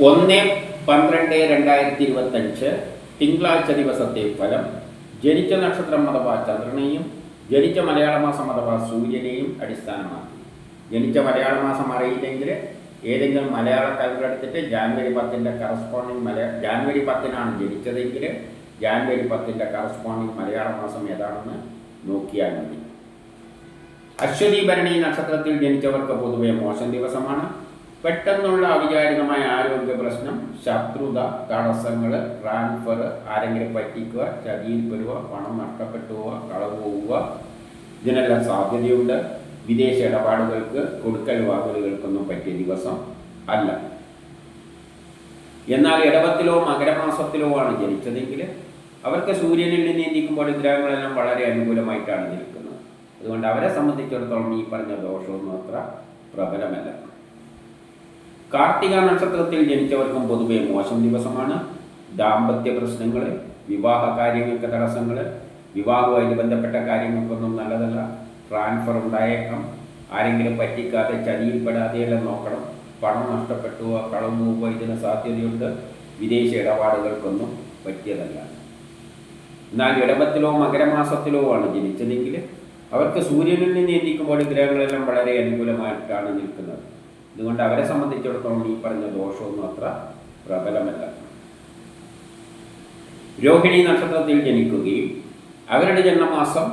ഒന്ന് പന്ത്രണ്ട് രണ്ടായിരത്തി ഇരുപത്തഞ്ച് തിങ്കളാഴ്ച ദിവസത്തെ ഫലം. ജനിച്ച നക്ഷത്രം അഥവാ ചന്ദ്രനെയും ജനിച്ച മലയാള മാസം അഥവാ സൂര്യനെയും അടിസ്ഥാനമാക്കി. ജനിച്ച മലയാള മാസം അറിയില്ലെങ്കിൽ ഏതെങ്കിലും മലയാള കലണ്ടർ എടുത്തിട്ട് ജാനുവരി പത്തിന്റെ കറസ്പോണ്ടിങ് മലയാ ജാനുവരി പത്തിനാണ് ജനിച്ചതെങ്കിൽ ജാനുവരി പത്തിന്റെ കറസ്പോണ്ടിങ് മലയാള മാസം ഏതാണെന്ന് നോക്കിയാൽ മതി. അശ്വതി ഭരണി നക്ഷത്രത്തിൽ ജനിച്ചവർക്ക് പൊതുവെ മോശം ദിവസമാണ്. പെട്ടെന്നുള്ള അവിചാരിതമായ ആരോഗ്യ പ്രശ്നം ശത്രുത തടസ്സങ്ങൾ ട്രാൻസ്ഫർ ആരെങ്കിലും പറ്റിക്കുക ചതിയിൽപ്പെടുക പണം നഷ്ടപ്പെട്ടു പോവുക കളവ് പോവുക ഇതിനെല്ലാം സാധ്യതയുണ്ട്. വിദേശ ഇടപാടുകൾക്ക് കൊടുക്കൽ വാങ്ങലുകൾക്കൊന്നും പറ്റിയ ദിവസം അല്ല. എന്നാൽ ഇടവത്തിലോ മകരമാസത്തിലോ ആണ് ജനിച്ചതെങ്കിൽ അവർക്ക് സൂര്യനിൽ നിന്ന് നീന്തിക്കുമ്പോൾ ഗ്രഹങ്ങളെല്ലാം വളരെ അനുകൂലമായിട്ടാണ് നിൽക്കുന്നത് അതുകൊണ്ട് അവരെ സംബന്ധിച്ചിടത്തോളം ഈ പറഞ്ഞ ദോഷമൊന്നും അത്ര പ്രബലമല്ല. കാർത്തിക നക്ഷത്രത്തിൽ ജനിച്ചവർക്കും പൊതുവെ മോശം ദിവസമാണ്. ദാമ്പത്യ പ്രശ്നങ്ങൾ വിവാഹ കാര്യങ്ങൾക്ക് തടസ്സങ്ങൾ വിവാഹവുമായി ബന്ധപ്പെട്ട കാര്യങ്ങൾക്കൊന്നും നല്ലതല്ല. ട്രാൻസ്ഫർ ഉണ്ടായേക്കാം. ആരെങ്കിലും പറ്റിക്കാതെ ചതിയിൽപ്പെടാതെയെല്ലാം നോക്കണം. പണം നഷ്ടപ്പെട്ടു കളവ് ഇതിന് സാധ്യതയുണ്ട്. വിദേശ ഇടപാടുകൾക്കൊന്നും പറ്റിയതല്ല. എന്നാൽ ഇടവത്തിലോ മകരമാസത്തിലോ ആണ് ജനിച്ചതെങ്കിൽ അവർക്ക് സൂര്യനിൽ നിന്ന് എത്തിക്കുമ്പോൾ ഗ്രഹങ്ങളെല്ലാം വളരെ അനുകൂലമായിട്ടാണ് നിൽക്കുന്നത്. അതുകൊണ്ട് അവരെ സംബന്ധിച്ചിടത്തോളം ഈ പറഞ്ഞ ദോഷമൊന്നും അത്ര പ്രബലമല്ല. രോഹിണി നക്ഷത്രത്തിൽ ജനിക്കുകയും അവരുടെ ജന്മമാസം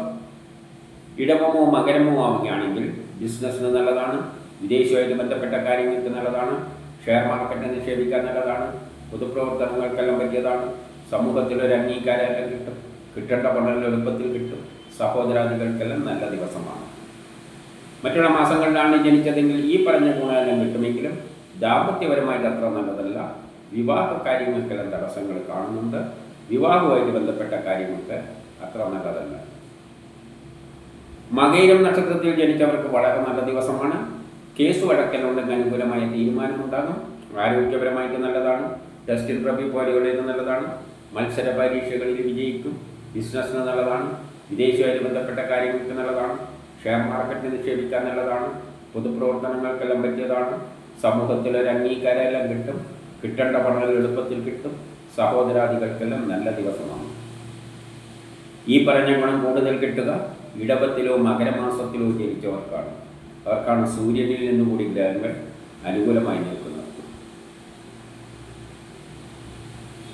ഇടവമോ മകരമോ ആവുകയാണെങ്കിൽ ബിസിനസ്സിന് നല്ലതാണ് വിദേശവുമായിട്ട് ബന്ധപ്പെട്ട കാര്യങ്ങൾക്ക് നല്ലതാണ് ഷെയർ മാർക്കറ്റിൽ നിക്ഷേപിക്കാൻ നല്ലതാണ് പൊതുപ്രവർത്തനങ്ങൾക്കെല്ലാം പറ്റിയതാണ് സമൂഹത്തിലൊരു അംഗീകാരമെല്ലാം കിട്ടും കിട്ടേണ്ട പണം എളുപ്പത്തിൽ കിട്ടും സഹോദരാദികൾക്കെല്ലാം നല്ല ദിവസമാണ്. മറ്റുള്ള മാസങ്ങളിലാണ് ജനിച്ചതെങ്കിൽ ഈ പറഞ്ഞ ഗുണമെല്ലാം കിട്ടുമെങ്കിലും ദാമ്പത്യപരമായിട്ട് അത്ര നല്ലതല്ല. വിവാഹ കാര്യങ്ങൾക്കെല്ലാം തടസ്സങ്ങൾ കാണുന്നുണ്ട്. വിവാഹവുമായിട്ട് ബന്ധപ്പെട്ട കാര്യങ്ങൾക്ക് അത്ര നല്ലതല്ല. മകയിലും നക്ഷത്രത്തിൽ ജനിച്ചവർക്ക് വളരെ നല്ല ദിവസമാണ്. കേസ് വഴക്കലുണ്ടെങ്കിൽ അനുകൂലമായ തീരുമാനമുണ്ടാകും. ആരോഗ്യപരമായിട്ട് നല്ലതാണ്. ടെസ്റ്റിൽ പ്രഭി പോലെയുള്ള നല്ലതാണ്. മത്സര പരീക്ഷകളിൽ വിജയിക്കും. ബിസിനസ്സിന് നല്ലതാണ്. വിദേശവുമായിട്ട് ബന്ധപ്പെട്ട കാര്യങ്ങൾക്ക് നല്ലതാണ്. ഷെയർ മാർക്കറ്റിൽ നിക്ഷേപിക്കാൻ നല്ലതാണ് പൊതുപ്രവർത്തനങ്ങൾക്കെല്ലാം പറ്റിയതാണ്. സമൂഹത്തിൽ ഒരു അംഗീകാരമെല്ലാം കിട്ടും. കിട്ടേണ്ട പണങ്ങൾ എളുപ്പത്തിൽ കിട്ടും. സഹോദരാദികൾക്കെല്ലാം നല്ല ദിവസമാണ്. ഈ പറഞ്ഞ ഗുണം കൂടുതൽ കിട്ടുക. ഇടവത്തിലോ മകരമാസത്തിലോ ജനിച്ചവർക്കാണ്. അവർക്കാണ് സൂര്യനിൽ നിന്നും കൂടി ഗ്രഹങ്ങൾ അനുകൂലമായി നിൽക്കുന്നത്.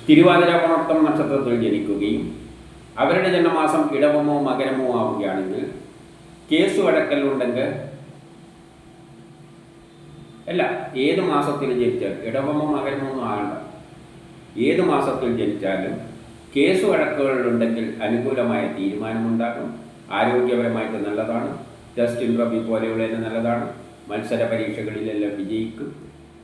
തിരുവാതിര പുണർത്തം നക്ഷത്രത്തിൽ ജനിക്കുകയും അവരുടെ ജന്മമാസം ഇടവമോ മകരമോ ആവുകയാണെങ്കിൽ കേസ് വഴക്കലുണ്ടെങ്കിൽ അല്ല ഏത് മാസത്തിൽ ജനിച്ചാലും ഇടവമോ മകരമോ ഒന്നും ആകണ്ട. ഏത് മാസത്തിൽ ജനിച്ചാലും കേസ് വഴക്കുകളുണ്ടെങ്കിൽ അനുകൂലമായ തീരുമാനമുണ്ടാകും. ആരോഗ്യപരമായിട്ട് നല്ലതാണ്. ടെസ്റ്റ് ഇൻട്രവ്യൂ പോലെയുള്ളതിന് നല്ലതാണ്. മത്സര പരീക്ഷകളിലെല്ലാം വിജയിക്കും.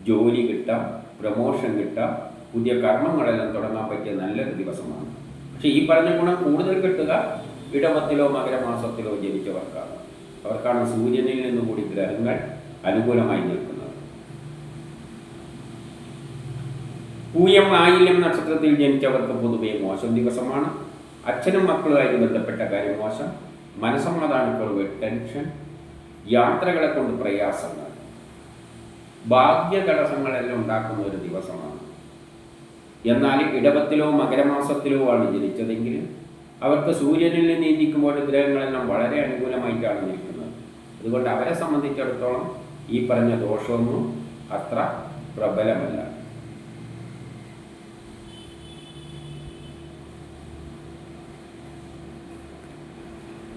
ജോലി കിട്ടാം പ്രമോഷൻ കിട്ടാം. പുതിയ കർമ്മങ്ങളെല്ലാം തുടങ്ങാൻ പറ്റിയ നല്ലൊരു ദിവസമാണ്. പക്ഷേ ഈ പറഞ്ഞ ഗുണം കൂടുതൽ കിട്ടുക ഇടവത്തിലോ മകരമാസത്തിലോ ജനിച്ചവർക്കാണ്. അവർക്കാണ് സൂര്യനിൽ നിന്നും കൂടി ഗ്രഹങ്ങൾ അനുകൂലമായി നിൽക്കുന്നത്. പൂയം ആയില്യം നക്ഷത്രത്തിൽ ജനിച്ചവർക്ക് പൊതുവെ മോശം ദിവസമാണ്. അച്ഛനും മക്കളുമായി ബന്ധപ്പെട്ട കാര്യം മോശം. മനസമാധാനക്കുറവ് ടെൻഷൻ യാത്രകളെ കൊണ്ട് പ്രയാസങ്ങൾ ഭാഗ്യ തടസ്സങ്ങളെല്ലാം ഉണ്ടാക്കുന്ന ഒരു ദിവസമാണ്. എന്നാൽ ഇടവത്തിലോ മകരമാസത്തിലോ ആണ് ജനിച്ചതെങ്കിൽ അവർക്ക് സൂര്യനിൽ നിന്ന് ഇരിക്കുമ്പോൾ ഗ്രഹങ്ങളെല്ലാം വളരെ അനുകൂലമായിട്ടാണ് നിൽക്കുന്നത് അതുകൊണ്ട് അവരെ സംബന്ധിച്ചിടത്തോളം ഈ പറഞ്ഞ ദോഷമൊന്നും അത്ര പ്രബലമല്ല.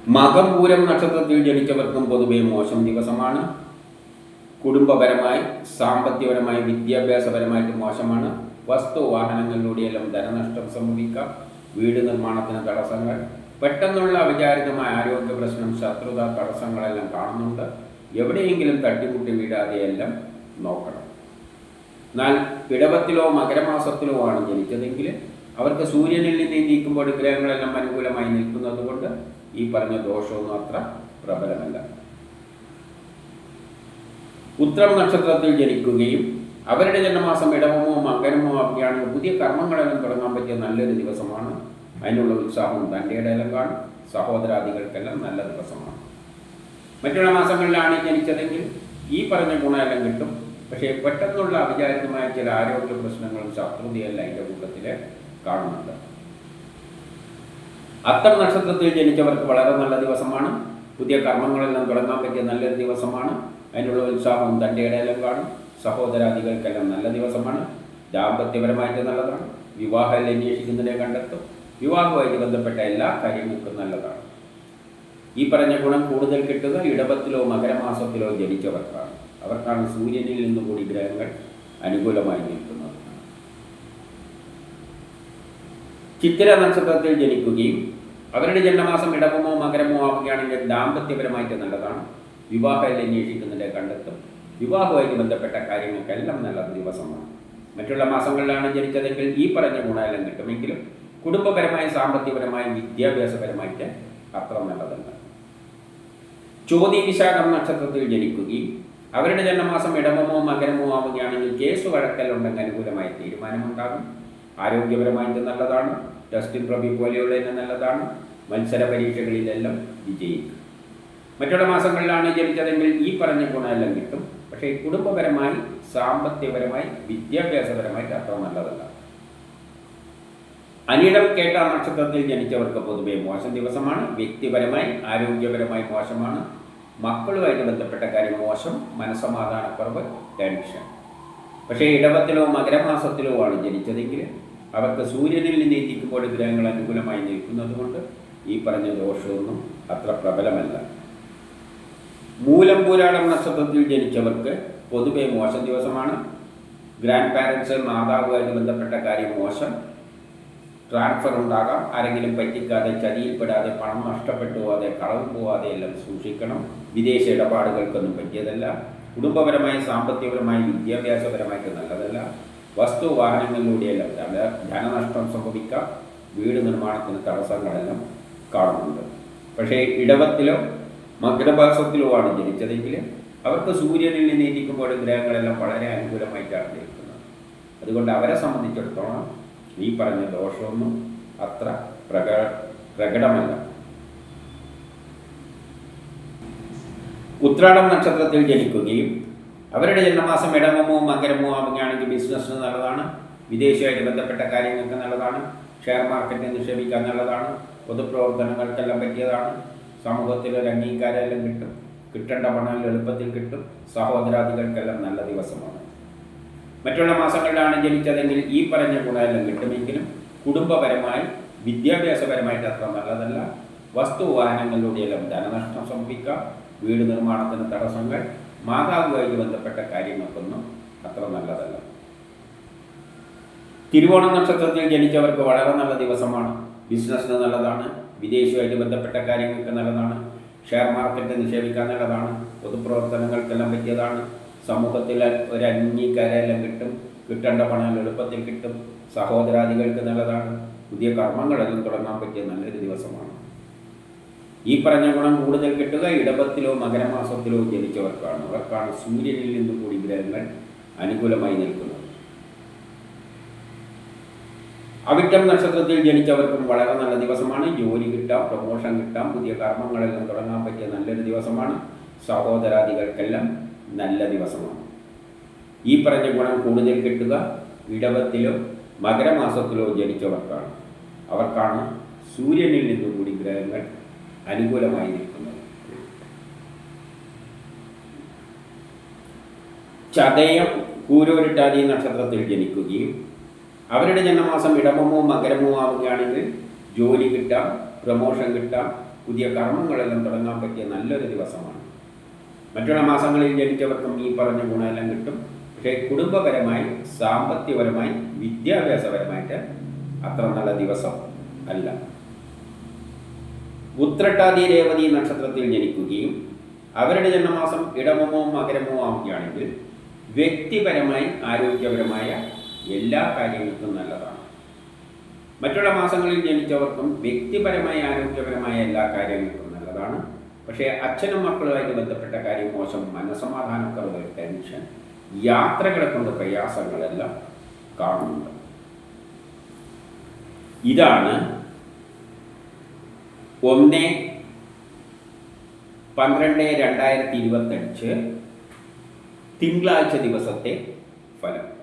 മകപൂരം നക്ഷത്രത്തിൽ ജനിച്ചവർക്കും പൊതുവെ മോശം ദിവസമാണ്. കുടുംബപരമായി സാമ്പത്തികപരമായി വിദ്യാഭ്യാസപരമായിട്ട് മോശമാണ്. വസ്തു വാഹനങ്ങളിലൂടെയെല്ലാം ധനനഷ്ടം സംഭവിക്കാം. വീട് നിർമ്മാണത്തിന് തടസ്സങ്ങൾ പെട്ടെന്നുള്ള അവിചാരിതമായ ആരോഗ്യ പ്രശ്നം ശത്രുത തടസ്സങ്ങളെല്ലാം കാണുന്നുണ്ട്. എവിടെയെങ്കിലും തട്ടിമുട്ടി വീഴാതെയെല്ലാം നോക്കണം. എന്നാൽ ഇടവത്തിലോ മകരമാസത്തിലോ ആണ് ജനിച്ചതെങ്കിൽ അവർക്ക് സൂര്യനിൽ നിന്ന് നീക്കുമ്പോൾ ഗ്രഹങ്ങളെല്ലാം അനുകൂലമായി നിൽക്കുന്നത് കൊണ്ട് ഈ പറഞ്ഞ ദോഷമൊന്നും അത്ര പ്രബലമല്ല. ഉത്രം നക്ഷത്രത്തിൽ ജനിക്കുകയും അവരുടെ ജന്മമാസം ഇടവമോ മകനമോ ഒക്കെയാണെങ്കിൽ പുതിയ കർമ്മങ്ങളെല്ലാം തുടങ്ങാൻ പറ്റിയ നല്ലൊരു ദിവസമാണ്. അതിനുള്ള ഉത്സാഹവും തന്റെ ഇടയിലും കാണും. സഹോദരാദികൾക്കെല്ലാം നല്ല ദിവസമാണ്. മറ്റുള്ള മാസങ്ങളിലാണ് ജനിച്ചതെങ്കിൽ ഈ പറഞ്ഞ ഗുണമെല്ലാം കിട്ടും. പക്ഷേ പെട്ടെന്നുള്ള അവിചാരിതമായ ചില ആരോഗ്യ പ്രശ്നങ്ങളും ശത്രുതയല്ല അതിന്റെ കൂട്ടത്തിൽ കാണുന്നുണ്ട്. അത്തം നക്ഷത്രത്തിൽ ജനിച്ചവർക്ക് വളരെ നല്ല ദിവസമാണ്. പുതിയ കർമ്മങ്ങളെല്ലാം തുടങ്ങാൻ പറ്റിയ നല്ലൊരു ദിവസമാണ്. അതിനുള്ള ഉത്സാഹവും തന്റെ ഇടയിലും കാണും. സഹോദരാദികൾക്കെല്ലാം നല്ല ദിവസമാണ്. ദാമ്പത്യപരമായിട്ട് നല്ലതാണ്. വിവാഹം അന്വേഷിക്കുന്നതിനെ കണ്ടെത്തും. വിവാഹവുമായിട്ട് ബന്ധപ്പെട്ട എല്ലാ കാര്യങ്ങൾക്കും നല്ലതാണ്. ഈ പറഞ്ഞ ഗുണം കൂടുതൽ കിട്ടുക ഇടവത്തിലോ മകരമാസത്തിലോ ജനിച്ചവർക്കാണ്. അവർക്കാണ് സൂര്യനിൽ നിന്നും കൂടി ഗ്രഹങ്ങൾ അനുകൂലമായി നിൽക്കുന്നത്. ചിത്തിര നക്ഷത്രത്തിൽ ജനിക്കുകയും അവരുടെ ജന്മമാസം ഇടവമോ മകരമോ ആവുകയാണെങ്കിൽ ദാമ്പത്യപരമായിട്ട് നല്ലതാണ്. വിവാഹം അന്വേഷിക്കുന്നതിനെ കണ്ടെത്തും. വിവാഹവുമായിട്ട് ബന്ധപ്പെട്ട കാര്യങ്ങൾക്കെല്ലാം നല്ല ദിവസമാണ്. മറ്റുള്ള മാസങ്ങളിലാണ് ജനിച്ചതെങ്കിൽ ഈ പറഞ്ഞ ഗുണമെല്ലാം കിട്ടുമെങ്കിലും കുടുംബപരമായും സാമ്പത്തികപരമായും വിദ്യാഭ്യാസപരമായിട്ട് അത്ര നല്ലതല്ല. ചോതി വിശാഖം നക്ഷത്രത്തിൽ ജനിക്കുകയും അവരുടെ ജന്മമാസം ഇടമമോ മകരമോ ആവുകയാണെങ്കിൽ കേസ് വഴക്കലുണ്ടെങ്കിൽ അനുകൂലമായ തീരുമാനമുണ്ടാകും. ആരോഗ്യപരമായിട്ട് നല്ലതാണ്. ടെസ്റ്റിൽ പ്രഭി പോലെയുള്ളതിന് നല്ലതാണ്. മത്സര പരീക്ഷകളിലെല്ലാം വിജയിക്കും. മറ്റുള്ള മാസങ്ങളിലാണ് ജനിച്ചതെങ്കിൽ ഈ പറഞ്ഞ ഗുണമെല്ലാം കിട്ടും. പക്ഷേ കുടുംബപരമായി സാമ്പത്തികപരമായി വിദ്യാഭ്യാസപരമായിട്ട് അത്ര നല്ലതല്ല. അനിടം കേട്ട നക്ഷത്രത്തിൽ ജനിച്ചവർക്ക് പൊതുവെ മോശം ദിവസമാണ് വ്യക്തിപരമായി ആരോഗ്യപരമായി മോശമാണ് മക്കളുമായിട്ട് ബന്ധപ്പെട്ട കാര്യം മോശം മനസ്സമാധാനക്കുറവ് ടെൻഷൻ പക്ഷേ ഇടവത്തിലോ മകരമാസത്തിലോ ആണ് ജനിച്ചതെങ്കിൽ അവർക്ക് സൂര്യനിൽ നിന്ന് എത്തിക്കുമ്പോൾ ഗ്രഹങ്ങൾ അനുകൂലമായി നിൽക്കുന്നതുകൊണ്ട് ഈ പറഞ്ഞ ദോഷമൊന്നും അത്ര പ്രബലമല്ല. മൂലം പുരാണം നക്ഷത്രത്തിൽ ജനിച്ചവർക്ക് പൊതുവെ മോശം ദിവസമാണ്. ഗ്രാൻഡ് പാരൻസ് മാതാവുമായിട്ട് ബന്ധപ്പെട്ട കാര്യം മോശം. ട്രാൻസ്ഫർ ഉണ്ടാകാം. ആരെങ്കിലും പറ്റിക്കാതെ ചതിയിൽപ്പെടാതെ പണം നഷ്ടപ്പെട്ടു പോവാതെ കളവ് പോവാതെ എല്ലാം സൂക്ഷിക്കണം. വിദേശ ഇടപാടുകൾക്കൊന്നും പറ്റിയതല്ല. കുടുംബപരമായി സാമ്പത്തികപരമായി വിദ്യാഭ്യാസപരമായിട്ട് നല്ലതല്ല. വസ്തു വാഹനങ്ങളിലൂടെയെല്ലാം ധനനഷ്ടം സംഭവിക്കാം. വീട് നിർമ്മാണത്തിന് തടസ്സങ്ങളെല്ലാം കാണുന്നുണ്ട്. പക്ഷേ ഇടവത്തിലോ മകരഭാസത്തിലോ ആണ് ജനിച്ചതെങ്കിൽ അവർക്ക് സൂര്യനിൽ നിന്ന് ഇരിക്കുമ്പോൾ ഗ്രഹങ്ങളെല്ലാം വളരെ അനുകൂലമായിട്ടാണ് ജനിക്കുന്നത് അതുകൊണ്ട് അവരെ സംബന്ധിച്ചിടത്തോളം നീ പറഞ്ഞ ദോഷമൊന്നും അത്ര പ്രക പ്രകടമല്ല. ഉത്രാടം നക്ഷത്രത്തിൽ ജനിക്കുകയും അവരുടെ ജന്മമാസം ഇടമമോ മകരമോ ആവുകയാണെങ്കിൽ ബിസിനസ്സിന് നല്ലതാണ് വിദേശമായിട്ട് ബന്ധപ്പെട്ട കാര്യങ്ങൾക്ക് നല്ലതാണ് ഷെയർ മാർക്കറ്റിൽ നിക്ഷേപിക്കാൻ നല്ലതാണ് പൊതുപ്രവർത്തനങ്ങൾക്കെല്ലാം പറ്റിയതാണ് സമൂഹത്തിൽ ഒരു അംഗീകാരമെല്ലാം കിട്ടും. കിട്ടേണ്ട പണം എളുപ്പത്തിൽ കിട്ടും. സഹോദരാദികൾക്കെല്ലാം നല്ല ദിവസമാണ്. മറ്റുള്ള മാസങ്ങളിലാണ് ജനിച്ചതെങ്കിൽ ഈ പറഞ്ഞ ഗുണമെല്ലാം കിട്ടുമെങ്കിലും കുടുംബപരമായി വിദ്യാഭ്യാസപരമായിട്ട് അത്ര നല്ലതല്ല. വസ്തു വാഹനങ്ങളിലൂടെയെല്ലാം ധനനഷ്ടം സംഭവിക്കാം. വീട് നിർമ്മാണത്തിന് തടസ്സങ്ങൾ മാതാവുമായി ബന്ധപ്പെട്ട കാര്യങ്ങൾക്കൊന്നും അത്ര നല്ലതല്ല. തിരുവോണം നക്ഷത്രത്തിൽ ജനിച്ചവർക്ക് വളരെ നല്ല ദിവസമാണ്. ബിസിനസ്സിന് നല്ലതാണ്. വിദേശവുമായിട്ട് ബന്ധപ്പെട്ട കാര്യങ്ങൾക്ക് നല്ലതാണ്. ഷെയർ മാർക്കറ്റ് നിക്ഷേപിക്കാൻ നല്ലതാണ്. പൊതുപ്രവർത്തനങ്ങൾക്കെല്ലാം പറ്റിയതാണ്. സമൂഹത്തിൽ ഒരു അംഗീകാരമെല്ലാം കിട്ടും. കിട്ടേണ്ട പണം എളുപ്പത്തിൽ കിട്ടും. സഹോദരാദികൾക്ക് നല്ലതാണ്. പുതിയ കർമ്മങ്ങളെല്ലാം തുടങ്ങാൻ പറ്റിയ നല്ലൊരു ദിവസമാണ്. ഈ പറഞ്ഞ ഗുണം കൂടുതൽ കിട്ടുക ഇടപത്തിലോ മകരമാസത്തിലോ ജനിച്ചവർക്കാണ്. അവർക്കാണ് സൂര്യനിൽ നിന്നും കൂടി ഗ്രഹങ്ങൾ അനുകൂലമായി നിൽക്കുന്നത്. അവിട്ടം നക്ഷത്രത്തിൽ ജനിച്ചവർക്കും വളരെ നല്ല ദിവസമാണ്. ജോലി കിട്ടാം പ്രൊമോഷൻ കിട്ടാം പുതിയ കർമ്മങ്ങളെല്ലാം തുടങ്ങാൻ പറ്റിയ നല്ലൊരു ദിവസമാണ്. സഹോദരാദികൾക്കെല്ലാം നല്ല ദിവസമാണ്. ഈ പറഞ്ഞ ഗുണം കൂടുതൽ കിട്ടുക ഇടവത്തിലോ മകരമാസത്തിലോ ജനിച്ചവർക്കാണ്. അവർക്കാണ് സൂര്യനിൽ നിന്നും കൂടി ഗ്രഹങ്ങൾ അനുകൂലമായി നിൽക്കുന്നത്. ചതയം കൂരോരിട്ടാതി നക്ഷത്രത്തിൽ ജനിക്കുകയും അവരുടെ ജന്മമാസം ഇടമമോ മകരമോ ആവുകയാണെങ്കിൽ ജോലി കിട്ടാം പ്രമോഷൻ കിട്ടാം പുതിയ കർമ്മങ്ങളെല്ലാം തുടങ്ങാൻ പറ്റിയ നല്ലൊരു ദിവസമാണ്. മറ്റുള്ള മാസങ്ങളിൽ ജനിച്ചവർക്കും ഈ പറഞ്ഞ ഗുണമെല്ലാം കിട്ടും. പക്ഷേ കുടുംബപരമായി സാമ്പത്തികപരമായി വിദ്യാഭ്യാസപരമായിട്ട് അത്ര നല്ല ദിവസം അല്ല. ഉത്രട്ടാതി രേവതി നക്ഷത്രത്തിൽ ജനിക്കുകയും അവരുടെ ജന്മമാസം ഇടമമോ മകരമോ ആവുകയാണെങ്കിൽ വ്യക്തിപരമായി ആരോഗ്യപരമായ എല്ലാ കാര്യങ്ങൾക്കും നല്ലതാണ്. മറ്റുള്ള മാസങ്ങളിൽ ജനിച്ചവർക്കും വ്യക്തിപരമായ ആരോഗ്യപരമായ എല്ലാ കാര്യങ്ങൾക്കും നല്ലതാണ്. പക്ഷേ അച്ഛനും മക്കളുമായിട്ട് ബന്ധപ്പെട്ട കാര്യം മോശം മനസമാധാനക്കുറവ് ടെൻഷൻ യാത്രകളെ കൊണ്ട് പ്രയാസങ്ങളെല്ലാം കാണുന്നുണ്ട്. ഇതാണ് ഒന്ന് പന്ത്രണ്ട് രണ്ടായിരത്തി ഇരുപത്തഞ്ച് തിങ്കളാഴ്ച ദിവസത്തെ ഫലം.